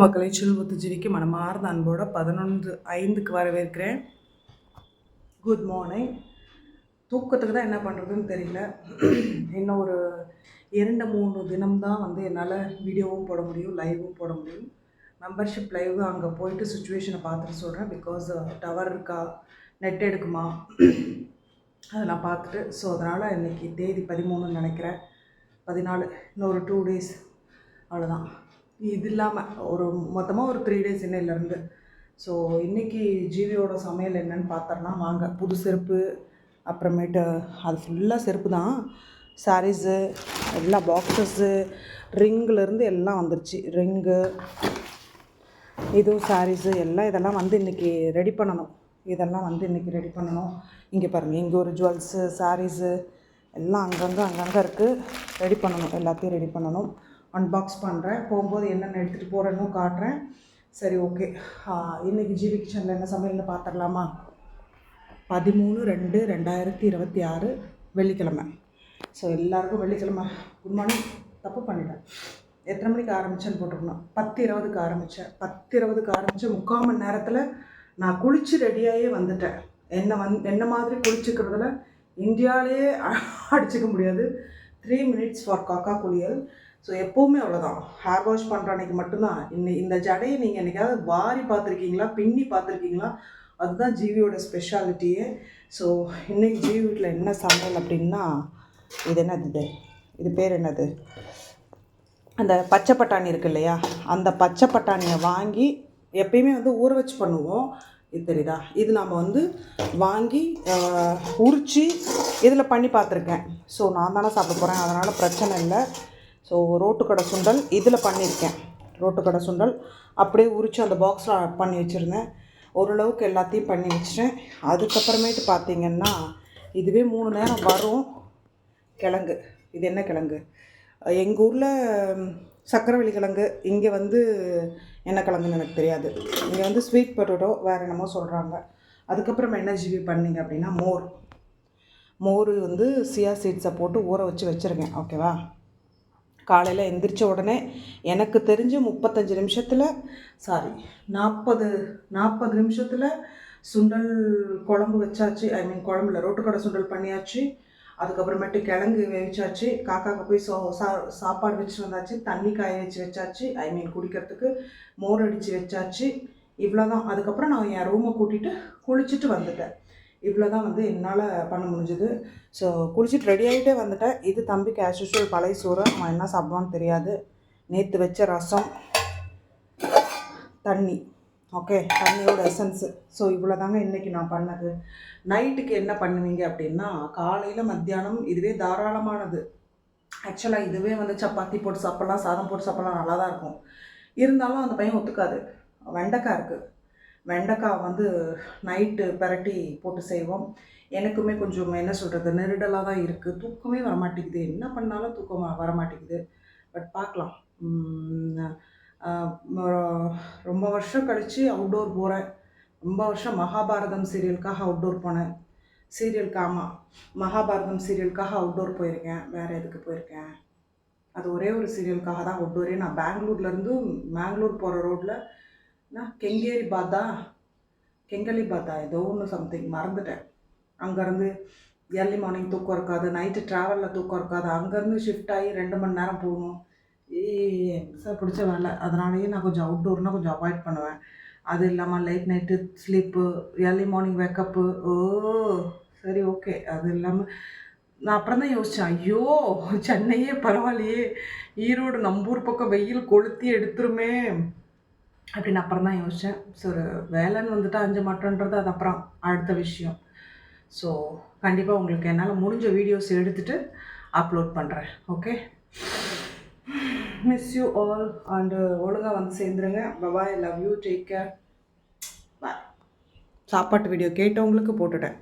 மக்களை செல்வத்து ஜீவிக்கு மனமார்ந்த அன்போட பதினொன்று ஐந்துக்கு வரவேற்கிறேன். குட் மார்னிங் தூக்கத்துக்கு தான் என்ன பண்ணுறதுன்னு தெரியல. இன்னும் ஒரு இரண்டு மூணு தினம்தான் வந்து என்னால் வீடியோவும் போட முடியும் லைவும் போட முடியும். மெம்பர்ஷிப் லைவ் அங்கே போயிட்டு சுச்சுவேஷனை பார்த்துட்டு சொல்கிறேன் பிகாஸ் டவர் இருக்கா நெட் எடுக்குமா அதெல்லாம் பார்த்துட்டு. ஸோ அதனால் இன்றைக்கி தேதி பதிமூணுன்னு நினைக்கிறேன். பதினாலு இன்னொரு டூ டேஸ் அவ்வளோதான் இது இல்லாமல் ஒரு மொத்தமாக ஒரு த்ரீ டேஸ் இன்னையிலேருந்து ஸோ இன்றைக்கி ஜீவியோட சமையல் என்னன்னு பார்த்தோம்னா வாங்க புது செருப்பு அப்புறமேட்டு அது ஃபுல்லாக செருப்பு தான் சாரீஸு எல்லா பாக்ஸஸ்ஸு ரிங்குலேருந்து எல்லாம் வந்துருச்சு. ரிங்கு இதுவும் சாரீஸு எல்லாம் இதெல்லாம் வந்து இன்றைக்கி ரெடி பண்ணணும். இதெல்லாம் வந்து இன்றைக்கி ரெடி பண்ணணும். இங்கே பாருங்கள் இங்கே ஒரு ஜுவல்ஸு சாரீஸு எல்லாம் அங்கங்கே அங்கங்கே இருக்குது ரெடி பண்ணணும் எல்லாத்தையும் ரெடி பண்ணணும். அன்பாக்ஸ் பண்ணுறேன் போகும்போது என்னென்ன எடுத்துகிட்டு போகிறேன்னு காட்டுறேன். சரி ஓகே இன்றைக்கி ஜிவி கிச்சனில் என்ன சமையல்னு பார்த்துடலாமா பதிமூணு ரெண்டு ரெண்டாயிரத்தி இருபத்தி ஆறு வெள்ளிக்கிழமை. ஸோ எல்லாருக்கும் வெள்ளிக்கிழமை. குட் மார்னிங் தப்பு பண்ணிட்டேன். எத்தனை மணிக்கு ஆரம்பித்தேன்னு போட்டிருக்கணும். பத்து இருபதுக்கு ஆரம்பித்தேன் பத்து இருபதுக்கு ஆரம்பித்தேன் முக்கால் மணி நேரத்தில் நான் குளித்து ரெடியாகவே வந்துட்டேன். என்ன வந் என்ன மாதிரி குளிச்சுக்கிறதுல இந்தியாவிலேயே அடிச்சுக்க முடியாது. த்ரீ மினிட்ஸ் ஃபார் காக்கா குளியல் ஸோ எப்போவுமே அவ்வளோதான் ஹேர் வாஷ் பண்ணுற அன்றைக்கி மட்டும்தான். இன்னை இந்த ஜடையை நீங்கள் என்றைக்காவது வாரி பார்த்துருக்கீங்களா? பின்னி பார்த்துருக்கீங்களா? அதுதான் ஜீவியோட ஸ்பெஷாலிட்டியே ஸோ இன்றைக்கி ஜீவி வீட்டில் என்ன சமையல் அப்படின்னா இது என்னது? இது இது பேர் என்னது? அந்த பச்சை பட்டாணி இருக்கு இல்லையா? அந்த பச்சை பட்டாணியை வாங்கி எப்பயுமே வந்து ஊற வச்சு பண்ணுவோம். இது தெரியுதா? இது நாம் வந்து வாங்கி உரித்து இதில் பண்ணி பார்த்துருக்கேன். ஸோ நான் தானே சாப்பிட போகிறேன் அதனால் பிரச்சனை இல்லை. ஸோ ரோட்டுக்கடை சுண்டல் இதில் பண்ணியிருக்கேன். ரோட்டுக்கடை சுண்டல். அப்படியே உரித்து அந்த பாக்ஸில் பண்ணி வச்சுருந்தேன். ஓரளவுக்கு எல்லாத்தையும் பண்ணி வச்சிட்டேன். அதுக்கப்புறமேட்டு பார்த்தீங்கன்னா இதுவே மூணு நேரம் வரும். கிழங்கு. இது என்ன கிழங்கு? எங்கள் ஊரில் சக்கரவள்ளி கிழங்கு இங்கே வந்து என்ன கிழங்குன்னு எனக்கு தெரியாது. இங்கே வந்து ஸ்வீட் பொட்டேட்டோ வேறு என்னமோ சொல்கிறாங்க அதுக்கப்புறம் என்ன ஜிபி பண்ணிங்க அப்படின்னா மோர். மோர் வந்து சியா சீட்ஸை போட்டு ஊற வச்சு வச்சுருக்கேன் ஓகேவா காலையில் எந்திரிச்ச உடனே எனக்கு தெரிஞ்சு முப்பத்தஞ்சு நிமிஷத்தில் சாரி நாற்பது நாற்பது நிமிஷத்தில் சுண்டல் குழம்பு வச்சாச்சு. ஐ மீன் குழம்புல ரோட்டுக்கடை சுண்டல் பண்ணியாச்சு. அதுக்கப்புறமேட்டு கிழங்கு வேவிச்சாச்சு காக்காவுக்கு போய் சோ சா சாப்பாடு வச்சுட்டு வந்தாச்சு தண்ணி காய வச்சு வச்சாச்சு ஐ மீன் குடிக்கிறதுக்கு மோர் அடித்து வச்சாச்சு இவ்வளோ தான் அதுக்கப்புறம் நான் என் ரூமை கூட்டிகிட்டு குளிச்சுட்டு வந்துட்டேன். இவ்வளோ தான் வந்து என்னால் பண்ண முடிஞ்சுது. ஸோ குளிச்சுட்டு ரெடி ஆகிட்டே வந்துட்டேன். இது தம்பிக்கு ஆஸ் யூஷுவல் பழைய சோறு அவன் என்ன சாப்பிடுவான்னு தெரியாது. நேற்று வச்ச ரசம் தண்ணி. ஓகே தண்ணியோட எசன்ஸு ஸோ இவ்வளோ தாங்க இன்றைக்கி நான் பண்ணது. நைட்டுக்கு என்ன பண்ணுவீங்க அப்படின்னா காலையில் மத்தியானம் இதுவே தாராளமானது. ஆக்சுவலாக இதுவே வந்து சப்பாத்தி போட்டு சாப்பிட்லாம் சாதம் போட்டு சாப்பிட்லாம் நல்லா தான் இருக்கும். இருந்தாலும் அந்த பையன் ஒத்துக்காது. வெண்டைக்காய் இருக்குது வெண்டைக்காய் வந்து நைட்டு பரட்டி போட்டு செய்வோம். எனக்குமே கொஞ்சம் என்ன சொல்கிறது நெருடலாக தான் இருக்குது தூக்கமே வரமாட்டேங்குது. என்ன பண்ணாலும் தூக்கம் வரமாட்டேங்குது. பட் பார்க்கலாம். ரொம்ப வருஷம் கழித்து அவுட்டோர் போகிறேன் ரொம்ப வருஷம் மகாபாரதம் சீரியலுக்காக அவுட்டோர் போனேன். சீரியலுக்கு ஆமாம் மகாபாரதம் சீரியலுக்காக அவுட்டோர் போயிருக்கேன். வேறு எதுக்கு போயிருக்கேன்? அது ஒரே ஒரு சீரியலுக்காக தான் அவுட்டோரே நான் பெங்களூர்லேருந்து மேங்களூர் போகிற ரோட்டில் நான் கெங்கேரி பாத்தா கெங்கலி பாத்தா ஏதோ ஒன்று சம்திங் மறந்துட்டேன். அங்கேருந்து ஏர்லி மார்னிங் தூக்கம் இருக்காது நைட்டு ட்ராவலில் தூக்கம் இருக்காது. அங்கேருந்து ஷிஃப்ட் ஆகி ரெண்டு மணி நேரம் போகணும். சார் பிடிச்ச வேலை. அதனாலேயே நான் கொஞ்சம் அவுட்டோர்னால் கொஞ்சம் அவாய்ட் பண்ணுவேன். அது இல்லாமல் light night sleep early morning wake up ஓ சரி ஓகே அது இல்லாமல் நான் அப்புறம் தான் யோசித்தேன் ஐயோ சென்னையே பரவாயில்லையே. ஈரோடு நம்பூர் பக்கம் வெயில் கொளுத்தி எடுத்துருமே. அப்படின்னு அப்புறம் தான் யோசித்தேன் ஸோ ஒரு வேலைன்னு வந்துட்டு அஞ்சு மாட்டோன்றது அது அப்புறம் அடுத்த விஷயம். ஸோ கண்டிப்பாக உங்களுக்கு என்னால் முடிஞ்ச வீடியோஸ் எடுத்துகிட்டு அப்லோட் பண்ணுறேன் okay miss you all and ஒழுங்காக வந்து சேர்ந்துருங்க. Bye bye love you take care சாப்பாட்டு வீடியோ கேட்டவங்களுக்கு போட்டுட்டேன்.